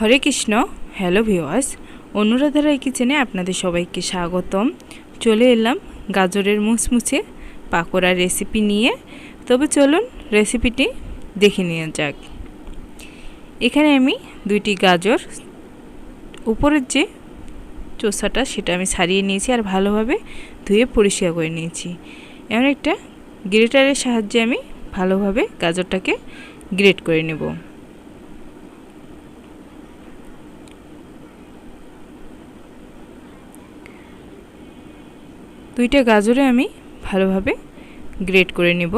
হরে Krishna, hello viewers Anuradha Roy কিচেনে আপনাদের সবাইকে স্বাগতম। চলে এলাম গাজরের মুচমুচে পাকোড়া রেসিপি নিয়ে। তবে চলুন রেসিপিটি দেখে নিয়ে যাক। এখানে আমি দুইটি গাজর, উপরের যে চোষাটা সেটা আমি ছাড়িয়ে নিয়েছি আর ভালোভাবে ধুয়ে পরিষ্কার করে নিয়েছি। এমন একটা গ্রেটারের সাহায্যে আমি ভালোভাবে গাজরটাকে গ্রেট করে নেব। দুইটা গাজরে আমি ভালোভাবে গ্রেট করে নেব।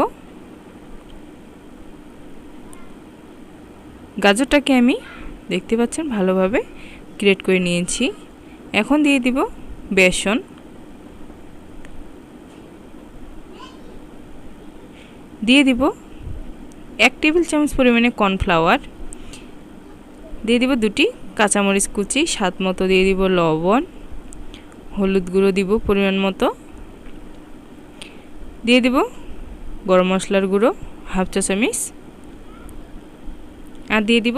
গাজরটাকে আমি দেখতে পাচ্ছেন ভালোভাবে গ্রেট করে নিয়েছি। এখন দিয়ে দিব বেসন। দিয়ে দিব এক টেবিল চামচ পরিমাণে কর্নফ্লাওয়ার। দিয়ে দিব দুটি কাঁচামরিচ কুচি, স্বাদ মতো দিয়ে দিব লবণ। হলুদ গুঁড়ো দিব পরিমাণ মতো। দিয়ে দিব গরম মশলার গুঁড়ো, হাফ চা চামিচ আর দিয়ে দিব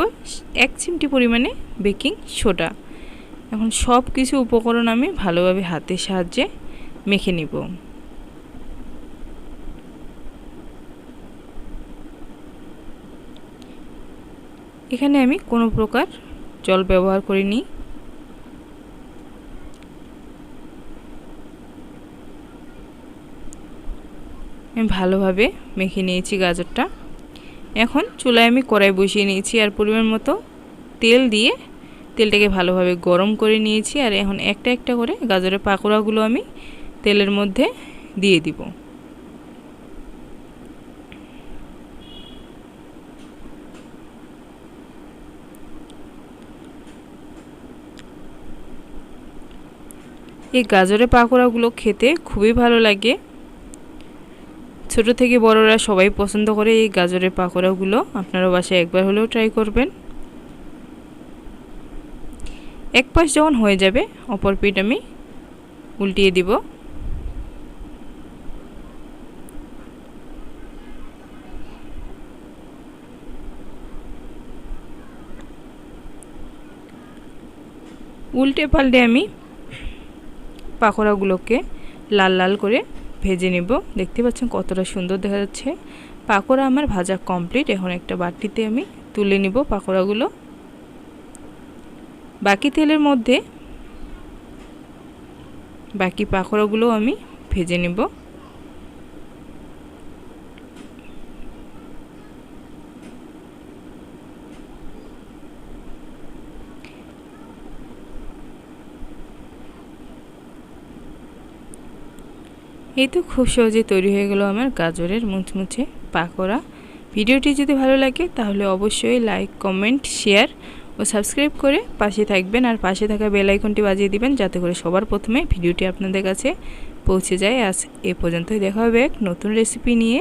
এক চিমটি পরিমাণে বেকিং সোডা। এখন সব কিছু উপকরণ আমি ভালোভাবে হাতের সাহায্যে মেখে নিব। এখানে আমি কোনো প্রকার জল ব্যবহার করিনি। আমি ভালোভাবে মেখে নিয়েছি গাজরটা। এখন চুলায় আমি কড়াই বসিয়ে নিয়েছি আর পরিমাণ মতো তেল দিয়ে তেলটাকে ভালোভাবে গরম করে নিয়েছি আর এখন একটা একটা করে গাজরের পাকোড়াগুলো আমি তেলের মধ্যে দিয়ে দিব। এই গাজরের পাকোড়াগুলো খেতে খুবই ভালো লাগে। ছোট থেকে বড়রা সবাই পছন্দ করে এই গাজরের পাকোড়াগুলো। আপনারা বাসায় একবার হলেও ট্রাই করবেন। এক পাশ যখন হয়ে যাবে, অপর পিঠ আমি উল্টিয়ে দিব। উল্টে পাল্টে আমি পাকোড়াগুলোকে লাল লাল করে ভেজে নেব। দেখতে পাচ্ছেন কতটা সুন্দর দেখা যাচ্ছে। পাকোড়া আমার ভাজা কমপ্লিট এখন একটা বাটিতে আমি তুলে নিব পাকোড়াগুলো। বাকি তেলের মধ্যে বাকি পাকোড়াগুলো আমি ভেজে নেব। এই তো খুব সহজে তৈরি হয়ে গেল আমার গাজরের মুচমুচে পাকোড়া। ভিডিওটি যদি ভালো লাগে, তাহলে অবশ্যই লাইক কমেন্ট শেয়ার ও সাবস্ক্রাইব করে পাশে থাকবেন আর পাশে থাকা বেল আইকনটি বাজিয়ে দিবেন যাতে করে সবার প্রথমে ভিডিওটি আপনাদের কাছে পৌঁছে যায়। আজ এ পর্যন্তই দেখা হবে এক নতুন রেসিপি নিয়ে।